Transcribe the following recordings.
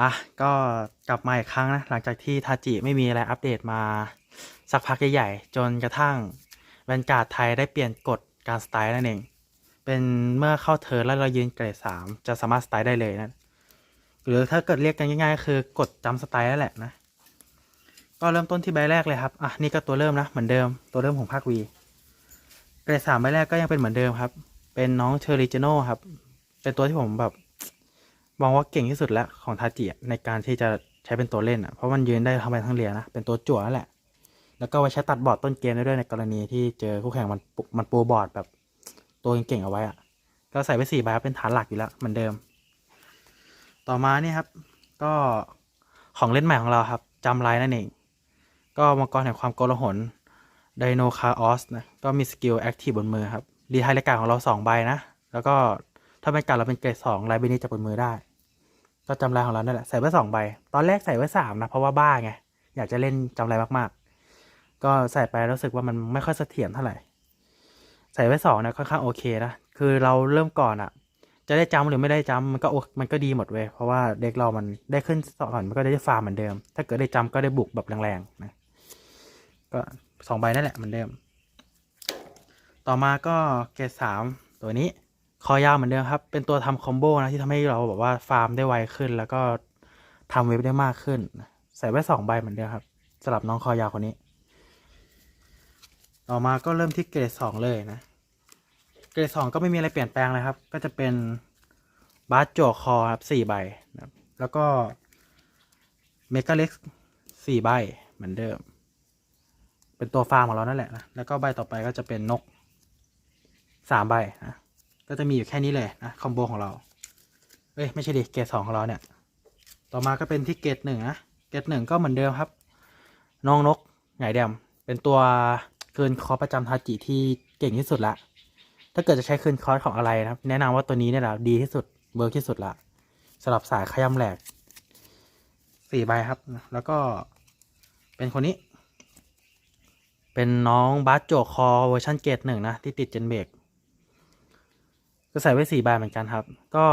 อะก็กลับมาอีกครั้งนะหลังจากที่ทาจิไม่มีอะไรอัปเดตมาสักพักใหญ่ๆจนกระทั่งแวนการ์ดไทยได้เปลี่ยนกฎการสไตล์นั่นเอง เป็นเมื่อเข้าเทิร์นแล้วเรายืนเกรดสามจะสามารถสไตล์ได้เลยนะหรือถ้าเกิดเรียกกันง่ายๆ คือกดจำสไตล์นั่นแหละนะก็เริ่มต้นที่ใบแรกเลยครับ อะนี่ก็ตัวเริ่มนะเหมือนเดิมตัวเริ่มของภาควีเกรดสามใบแรกก็ยังเป็นเหมือนเดิมครับ เป็นน้องเทอริจิโนครับ เป็นตัวที่ผมแบบ มองว่าเก่งที่สุดแล้วของทาจิในการที่จะใช้เป็นตัวเล่นอะเพราะมันยืนได้ทั้งใบทั้งเรียนะเป็นตัวจั่วแหละ แล้วก็ไว้ใช้ตัดบอร์ดต้นเกมได้ด้วยในกรณีที่เจอคู่แข่งมันปุมันปูบอร์ดแบบตัวเก่งๆเอาไว้อะก็ใส่ไปสี่ใบครับเป็นฐานหลักอยู่แล้วเหมือนเดิม ต่อมาเนี่ยครับ ก็ของเล่นใหม่ของเราครับจำลายนั่นเอง ก็มังกรแห่งความโกลาหลไดโนคาออสนะก็มีสกิลแอคทีฟบนมือครับดีไทยรายการของเราสองใบนะ แล้วก็ถ้าเป็นการเราเป็นเกรดสองลายใบนี้จากบนมือได้ ก็จำลายของเรานั่นแหละใส่ไว้สองใบ ตอนแรกใส่ไว้สามนะเพราะว่าบ้าไง อยากจะเล่นจำลายมากๆ ก็ใส่ไปรู้สึกว่ามันไม่ค่อยเสถียรเท่าไหร่ ใส่ไว้สองนี่ยค่อนข้างโอเคนะ คือเราเริ่มก่อนอะจะได้จำหรือไม่ได้จำมันก็มันก็ดีหมดเว้ย เพราะว่าเด็กเรามันได้ขึ้นสอนมันก็ได้ฟาร์มเหมือนเดิม ถ้าเกิดได้จำก็ได้บุกแบบแรงๆนะ ก็สองใบนั่นแหละเหมือนเดิม ต่อมาก็เกรดสามตัวนี้ คอยาวเหมือนเดิมครับ เป็นตัวทำคอมโบนะที่ทำให้เราแบบว่าฟาร์มได้ไวขึ้น แล้วก็ทำเว็บได้มากขึ้น ใส่ไว้สองใบเหมือนเดิมครับสำหรับน้องคอยาวคนนี้ ต่อมาก็เริ่มที่เกรดสองเลยนะ เกรดสองก็ไม่มีอะไรเปลี่ยนแปลงเลยครับ ก็จะเป็นบาร์โจคอครับสี่ใบนะแล้วก็เมกาเล็กสี่ใบเหมือนเดิม เป็นตัวฟาร์มของเรานั่นแหละนะแล้วก็ใบต่อไปก็จะเป็นนกสามใบนะ ก็จะมีอยู่แค่นี้เลยนะคอมโบของเรา เอ้ยไม่ใช่ดิเกรดสองของเราเนี่ย ต่อมาก็เป็นที่เกรดหนึ่งนะ เกรดหนึ่งก็เหมือนเดิมครับ น้องนกไงเดียมเป็นตัวคืนคอร์ประจำทาจิที่เก่งที่สุดละ ถ้าเกิดจะใช้คืนคอร์สของอะไรนะครับ แนะนำว่าตัวนี้เนี่ยแหละดีที่สุดเบิร์กที่สุดละสำหรับสายขย้ำแหลกสี่ใบครับ แล้วก็เป็นคนนี้ เป็นน้องบาสโจคอเวอร์ชันเกรดหนึ่งนะ ที่ติดเจนเบรก ก็ใส่ไว้สี่ใบเหมือนกันครับ ก็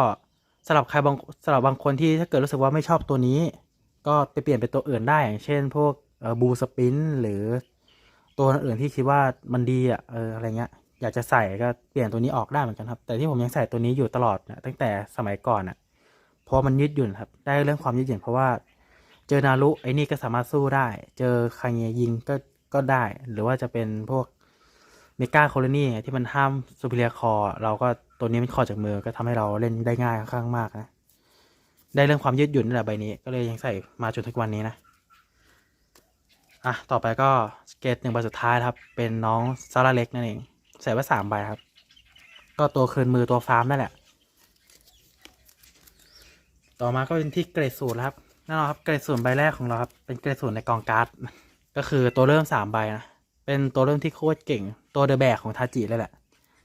สำหรับใครบางสำหรับบางคนที่ถ้าเกิดรู้สึกว่าไม่ชอบตัวนี้ ก็ไปเปลี่ยนเป็นตัวอื่นได้อย่างเช่น พวกบูสปินหรือตัวอื่นที่คิดว่ามันดีอะเอออะไรเงี้ยอยากจะใส่ก็เปลี่ยนตัวนี้ออกได้เหมือนกันครับ แต่ที่ผมยังใส่ตัวนี้อยู่ตลอดนะตั้งแต่สมัยก่อนอะเพราะมันยืดหยุ่นครับ ได้เรื่องความยืดหยุ่นเพราะว่าเจอนารุไอ้นี่ก็สามารถสู้ได้ เจอคางเงยยิงก็ก็ได้ หรือว่าจะเป็นพวกเมกาโคลนี่ที่มันห้ามซูเปเรียคอเราก็ ตัวนี้มันคอจากมือก็ทำให้เราเล่นได้ง่ายค่อนข้างมากนะ ได้เรื่องความยืดหยุ่นนี่แหละใบนี้ ก็เลยยังใส่มาจนทุกวันนี้นะ อะ ต่อไปก็เกตหนึ่งใบสุดท้ายครับ เป็นน้องซาร่าเล็กนั่นเอง ใส่ไว้สามใบครับ ก็ตัวคืนมือตัวฟาร์มนั่นแหละ ต่อมาก็เป็นที่เกรดศูนย์แล้วครับแน่นอนครับเกรดศูนย์ใบแรกของเราครับเป็นเกรดศูนย์ในกองการ์ดก็คือตัวเริ่มสามใบนะเป็นตัวเริ่มที่โคตรเก่ง ตัวเดอะแบกของทาจิเลยแหละ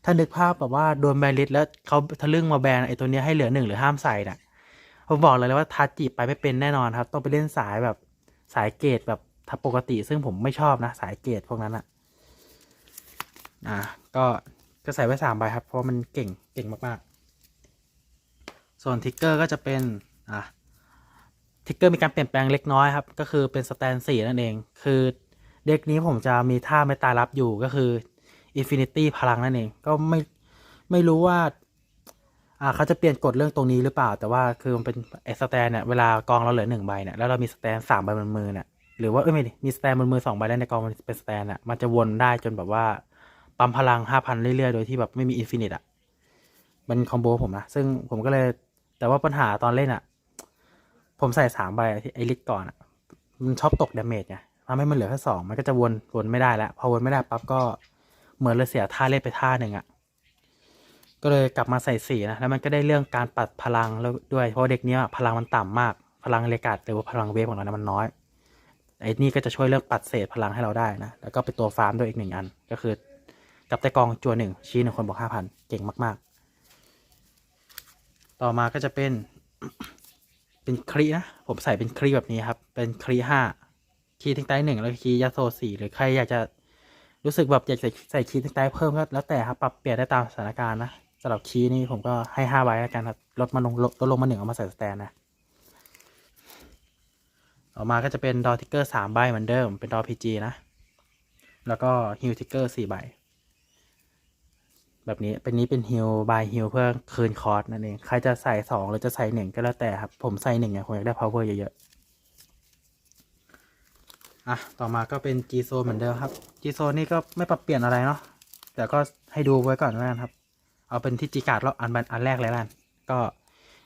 ถ้านึกภาพแบบว่าโดนแบนลิสแล้วเขาทะลึ่งมาแบนไอ้ตัวนี้ให้เหลือหนึ่งหรือห้ามใส่น่ะผมบอกเลยเลยว่าทาจิไปไม่เป็นแน่นอนครับ ต้องไปเล่นสายแบบสายเกรดแบบทับปกติ ซึ่งผมไม่ชอบนะ สายเกรดพวกนั้นอะอ่าก็ก็ใส่ไว้สามใบครับ เพราะมันเก่งเก่งมากๆ ส่วนทิกเกอร์ก็จะเป็นอ่าทิกเกอร์มีการเปลี่ยนแปลงเล็กน้อยครับ ก็คือเป็นสแตนสี่นั่นเอง คือเด็กนี้ผมจะมีท่าไม่ตายรับอยู่ก็คือ อินฟินิตี้พลังนั่นเอง ก็ไม่ไม่รู้ว่าอ่าเขาจะเปลี่ยนกฎเรื่องตรงนี้หรือเปล่า แต่ว่าคือมันเป็นไอสแตนเนี่ยเวลากองเราเหลือหนึ่งใบเนี่ยแล้วเรามีสแตนสามใบบนมือเนี่ยหรือว่าเอ้ยไม่ดิมีสแตนบนมือสองใบแล้วในกองมันเป็นสแตนอะมันจะวนได้จนแบบว่าปั๊มพลังห้าพันเรื่อยๆ โดยที่แบบไม่มีอินฟินิตอะมันคอมโบผมนะ ซึ่งผมก็เลยแต่ว่าปัญหาตอนเล่นอะ ผมใส่สามใบที่ไอริกก่อนอะมันชอบตกดาเมจไงทำให้มันเหลือแค่สองมันก็จะวนวนไม่ได้แล้วพอวนไม่ได้ปั๊บก็ เหมือนเลยเสียท่าเล่นไปท่าหนึ่งอะ ก็เลยกลับมาใส่สีนะ แล้วมันก็ได้เรื่องการปัดพลังแล้วด้วย เพราะเด็กเนี้ยพลังมันต่ำมาก พลังเลกาดหรือว่าพลังเวฟของเรานะมันน้อย ไอ้นี่ก็จะช่วยเรื่องปัดเศษพลังให้เราได้นะ แล้วก็เป็นตัวฟาร์มด้วยอีกหนึ่งอัน ก็คือ กับแต่กองจัวหนึ่งชี้หนึ่งคนบอกห้าพันเก่งมาก ๆ ต่อมาก็จะเป็นเป็นครีนะ ผมใส่เป็นครีแบบนี้ครับ เป็นครีห้าคีย์ทิ้งใต้หนึ่งแล้วคีย์ยาโซสี่หรือใครอยากจะ รู้สึกแบบอยากใส่ใส่คีย์ทิ้งใต้เพิ่มก็แล้วแต่ครับปรับเปลี่ยนได้ตามสถานการณ์นะสำหรับคีย์นี่ผมก็ให้ห้าใบแล้วกันครับลดมาลงลดลดลงมาหนึ่งเอามาใส่สแตนนะต่อมาก็จะเป็นดอทิกเกอร์สามใบเหมือนเดิมเป็นดอพีจีนะ แล้วก็ฮิลทิกเกอร์สี่ใบแบบนี้เป็นนี้เป็นฮิลบายฮิลเพื่อคืนคอร์สนั่นเอง ใครจะใส่สองหรือจะใส่หนึ่งก็แล้วแต่ครับ ผมใส่หนึ่งเนี่ยผมอยากได้ power เยอะๆ อะต่อมาก็เป็น G Zone เหมือนเดิมครับ G Zone นี่ก็ไม่ปรับเปลี่ยนอะไรเนาะแต่ก็ให้ดูไว้ก่อนแล้วกันครับ เอาเป็นที่ G การ์ดแล้วอันอันแรกเลยละกันก็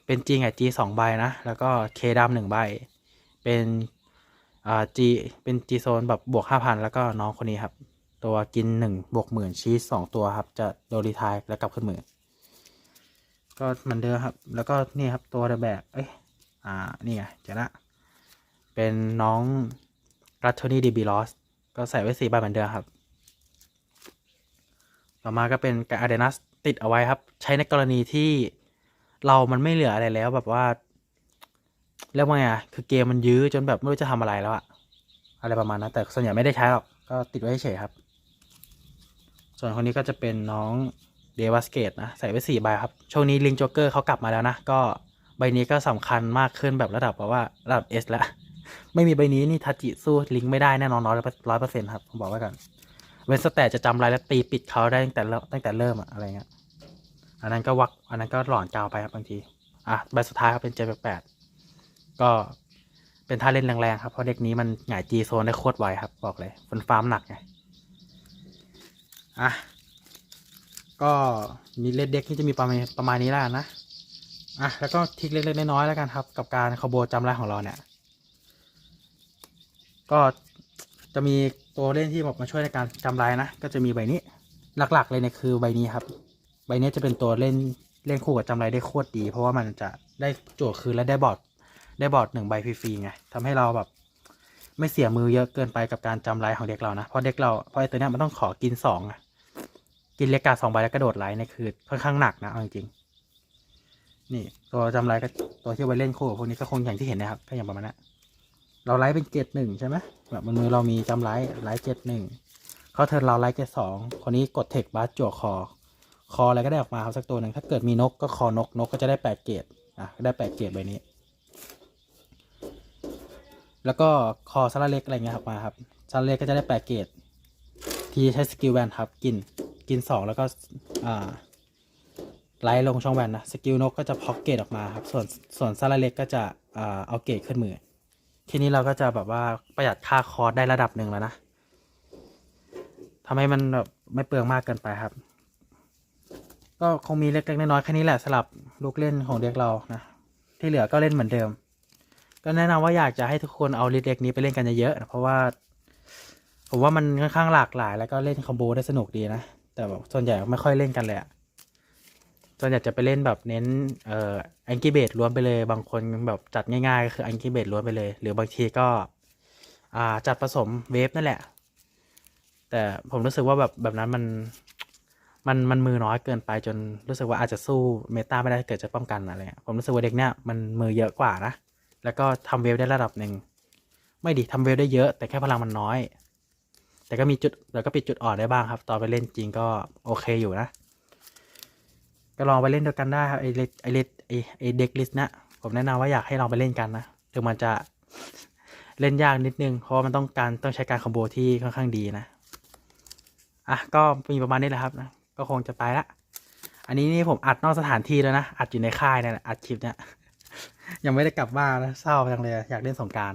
เป็น G ไง G สองใบนะ แล้วก็ K ดำหนึ่งใบ เป็นอ่า G เป็น G Zone แบบบวกห้าพันแล้วก็น้องคนนี้ครับ ตัวกินหนึ่งบวกหมื่นชีสสองตัวครับ จะโดนรีทายแล้วกลับขึ้นมือก็เหมือนเดิมครับ แล้วก็นี่ครับตัวเดอะแบกเอ้ยอ่านี่ไงเจอละเป็นน้อง รัตโทนี่ดีบีลอสก็ใส่ไว้สี่ใบเหมือนเดิมครับ ต่อมาก็เป็นการอาเดนัสติดเอาไว้ครับ ใช้ในกรณีที่เรามันไม่เหลืออะไรแล้วแบบว่าเรียกว่าไงอะคือเกมมันยื้อจนแบบไม่รู้จะทำอะไรแล้วอะอะไรประมาณนั้นแต่ส่วนใหญ่ไม่ได้ใช้หรอกก็ติดไว้เฉยครับ ส่วนคนนี้ก็จะเป็นน้องเดวัสเกตนะ ใส่ไว้สี่ใบครับ ช่วงนี้ลิงโจ๊กเกอร์เขากลับมาแล้วนะ ก็ใบนี้ก็สำคัญมากขึ้นแบบระดับแบบว่าระดับเอสแล้ว ไม่มีใบนี้นี่ทัจิสู้ลิงไม่ได้แน่นอนร้อยร้อยเปอร์เซ็นต์ครับผมบอกไว้ก่อนเวนสแตทจะจำรายและตีปิดเขาได้ตั้งแต่ตั้งแต่เริ่มอะอะไรเงี้ยอันนั้นก็วักอันนั้นก็หลอนกาวไปครับบางทีอะใบสุดท้ายครับเป็นเจแปดก็เป็นท่าเล่นแรงๆครับเพราะเด็กนี้มันหงายจีโซนได้โคตรไวครับบอกเลยมันฟาร์มหนักไงอะก็มีเลดเด็กที่จะมีประมาณประมาณนี้แล้วนะอะแล้วก็ทิกเล็กๆน้อยๆแล้วกันครับ กับการคอโบจำไรของเราเนี่ย ก็จะมีตัวเล่นที่แบบมาช่วยในการจำไรนะ ก็จะมีใบนี้หลักๆเลยเนี่ยคือใบนี้ครับ ใบนี้จะเป็นตัวเล่นเล่นคู่กับจำไรได้โคตรดี เพราะว่ามันจะได้โจทย์คืนและได้บอร์ดได้บอร์ดหนึ่งใบฟรีๆไงทำให้เราแบบไม่เสียมือเยอะเกินไปกับการจำไรของเด็กเรานะ เพราะเด็กเราเพราะไอ้ตัวเนี้ยมันต้องขอกินสองกินเลกาสองใบแล้วกระโดดไลน์เนี่ยคือค่อนข้างหนักนะเอาจริงๆนี่ตัวจำไรก็ตัวที่ไว้เล่นคู่กับพวกนี้ก็คงอย่างที่เห็นนะครับก็อย่างประมาณนั้น เราไลท์เป็นเกตหนึ่งใช่ไหมแบบบนมือเรามีจำไรไลท์เกตหนึ่งเขาเทิร์นเราไลท์เกตสองคนนี้กดเทคบัสจั่วคอ คออะไรก็ได้ออกมาครับสักตัวหนึ่งถ้าเกิดมีนกก็คอนกนกก็จะได้แปดเกตอะได้แปดเกตใบนี้ แล้วก็คอซาลาเล็กอะไรเงี้ยครับมาครับซาลาเล็กก็จะได้แปดเกตที่ใช้สกิลแวนครับกินกินสองแล้วก็อ่าไล่ลงช่องแวนนะสกิลนกก็จะพ็อกเกตออกมาครับส่วนส่วนซาลาเล็กก็จะอ่าเอาเกตขึ้นมือ ทีนี้เราก็จะแบบว่าประหยัดค่าคอร์สได้ระดับหนึ่งแล้วนะทำให้มันแบบไม่เปลืองมากเกินไปครับ ก็คงมีเล็กๆน้อยๆแค่นี้แหละสลับลูกเล่นของเด็กเรานะที่เหลือก็เล่นเหมือนเดิม ก็แนะนำว่าอยากจะให้ทุกคนเอาลิเด็กนี้ไปเล่นกันเยอะๆนะเพราะว่าผมว่ามันค่อนข้างหลากหลาย แล้วก็เล่นคอมโบได้สนุกดีนะ แต่แบบส่วนใหญ่ไม่ค่อยเล่นกันเลยอะ ส่วนใหญ่จะไปเล่นแบบเน้นเอ่อแองกี้เบดล้วนไปเลย บางคนแบบจัดง่ายๆก็คือแองกี้เบดล้วนไปเลย หรือบางทีก็อ่าจัดผสมเวฟนั่นแหละ แต่ผมรู้สึกว่าแบบแบบนั้นมันมันมันมือน้อยเกินไปจนรู้สึกว่าอาจจะสู้เมตาไม่ได้เกิดจะป้องกันอะไรผมรู้สึกว่าเด็กเนี้ยมันมือเยอะกว่านะ แล้วก็ทำเวฟได้ระดับหนึ่ง ไม่ดีทำเวฟได้เยอะ แต่แค่พลังมันน้อย แต่ก็มีจุดแล้วก็ปิดจุดอ่อนได้บ้างครับ ตอนไปเล่นจริงก็โอเคอยู่นะ ก็ลองไปเล่นด้วยกันได้ครับไอเล็กไอเล็กไอไอเด็กลิสต์นะผมแนะนำว่าอยากให้ลองไปเล่นกันนะถึงมันจะเล่นยากนิดนึง เพราะมันต้องการต้องใช้การคอมโบที่ค่อนข้างดีนะ อะก็มีประมาณนี้แหละครับนะก็คงจะไปละ อันนี้นี่ผมอัดนอกสถานที่แล้วนะ อัดอยู่ในค่ายเนี่ยแหละอัดคลิปเนี่ยยังไม่ได้กลับบ้านนะเศร้าจังเลยอยากเล่นสงการ